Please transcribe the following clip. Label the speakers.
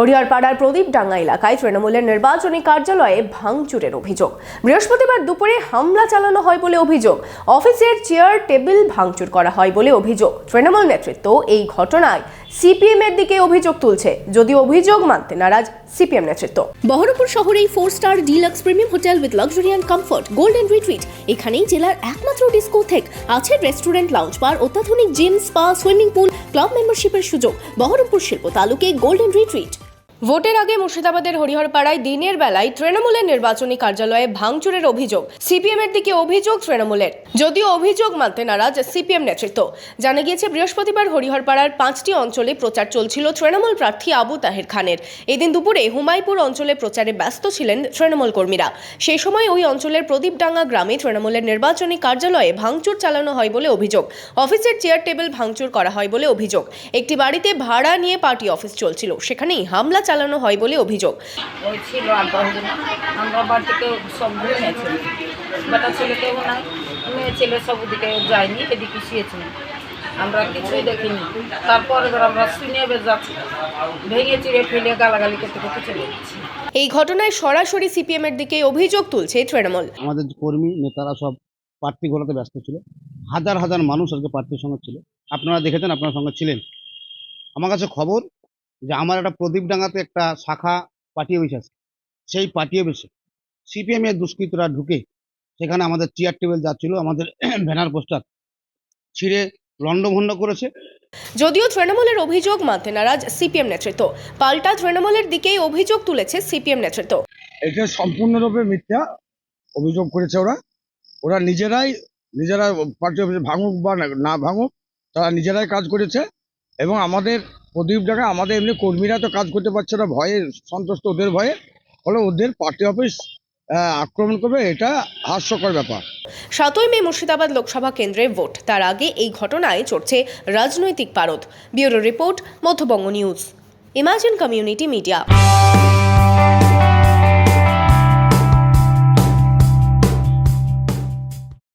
Speaker 1: হরিহরপাড়ার প্রদীপ ডাঙ্গা এলাকায় তৃণমূলের নির্বাচনী কার্যালয়ে ভাঙচুরের অভিযোগ। বৃহস্পতিবার দুপুরে হামলা চালানো হয় বলে অভিযোগ। অফিসের চেয়ার, টেবিল ভাঙচুর করা হয় বলে অভিযোগ। তৃণমূল নেতৃত্ব এই ঘটনায় সিপিএম এর দিকে অভিযোগ তুলছে। যদিও অভিযোগ মানতে নারাজ সিপিএম নেতৃত্ব।
Speaker 2: বহরমপুর শহরেই four star deluxe premium hotel with luxury and comfort, golden retreat. এখানেই জেলার একমাত্র ডিস্কোথেক। আছে রেস্টুরেন্ট, লাউঞ্জ বার, অত্যাধুনিক gym, spa, swimming pool, club মেম্বারশিপের সুযোগ। বহরমপুর শিল্প তালুকে গোল্ডেন রিট্রিট।
Speaker 1: ভোটের আগে মুর্শিদাবাদের হরিহরপাড়ায় দিনের বেলায় তৃণমূলের নির্বাচনী কার্যালয়ে ভাঙচুরের অভিযোগ। সিপিএম এর দিকে অভিযোগ তৃণমূলের। যদিও অভিযোগ মানতে নারাজ সিপিএম নেতৃত্ব। জানা গিয়েছে, বৃহস্পতিবার হরিহরপাড়ার পাঁচটি অঞ্চলে প্রচার চলছিল তৃণমূল প্রার্থী আবু তাহের খানের। এদিন দুপুরে হুমায়পুর অঞ্চলে প্রচারে ব্যস্ত ছিলেন তৃণমূল কর্মীরা। সেই সময় ওই অঞ্চলের প্রদীপডাঙ্গা গ্রামে তৃণমূলের নির্বাচনী কার্যালয়ে ভাঙচুর চালানো হয় বলে অভিযোগ। অফিসের চেয়ার টেবিল ভাঙচুর করা হয় বলে অভিযোগ। একটি বাড়িতে ভাড়া নিয়ে পার্টি অফিস চলছিল। সেখানেই হামলা চালানো হয় বলে অভিযোগ।
Speaker 3: ছিল আমরা বাড়ি থেকে সব বেটা ছেলেকেও নাই মেয়ে ছেলে সব ওদিকে যায়নি এদিকে শুয়েছি। আমরা কিছুই দেখিনি। তারপর আমরা শুনে যাচ্ছি। ভেঙে চিড়ে ফেলে গালাগালি করতে করতে চলে যাচ্ছি।
Speaker 1: এই ঘটনায় সরাসরি সিপিএম এর দিকে অভিযোগ তুলছে তৃণমূল।
Speaker 4: আমাদের কর্মী নেতারা সব প্রার্থী ঘোরাতে ব্যস্ত ছিল। হাজার হাজার মানুষ আজকে প্রার্থীর সঙ্গে ছিল। আপনারা দেখেছেন আপনার সঙ্গে ছিলেন। আমার কাছে খবর যে আমার একটা প্রদীপডাঙ্গাতে একটা শাখা পার্টি অফিস আছে। সেই পার্টি অফিসে সিপিএম এর দুষ্কৃতরা ঢুকে সেখানে আমাদের চেয়ার টেবিল যাচ্ছিল আমাদের ব্যানার পোস্টার ছিঁড়ে লণ্ডভণ্ড করেছে।
Speaker 1: যদিও তৃণমূলের অভিযোগ মানতে নারাজ সিপিএম নেতৃত্ব পাল্টা তৃণমূলের দিকেই অভিযোগ তুলেছে সিপিএম নেতৃত্ব।
Speaker 5: এটা সম্পূর্ণরূপে মিথ্যা অভিযোগ করেছে ওরা। ওরা নিজেরাই নিজেরা পার্টি অফিসে ভাঙুক বা না ভাঙুক তারা নিজেরাই কাজ করেছে এবং আমাদের প্রদীপ ডাকা আমাদের এমনি কর্মীরা তো কাজ করতে পারছে না, ভয়ে সন্তুষ্ট ওদের ভয়ে। ফলে ওদের পার্টি অফিস আক্রমণ করবে, এটা হাস্যকর ব্যাপার।
Speaker 1: সাতই মে মুর্শিদাবাদ লোকসভা কেন্দ্রের ভোট। তার আগে এই ঘটনায় চড়ছে রাজনৈতিক পারদ। Bureau report, Madhyabanga news. Imagine community media.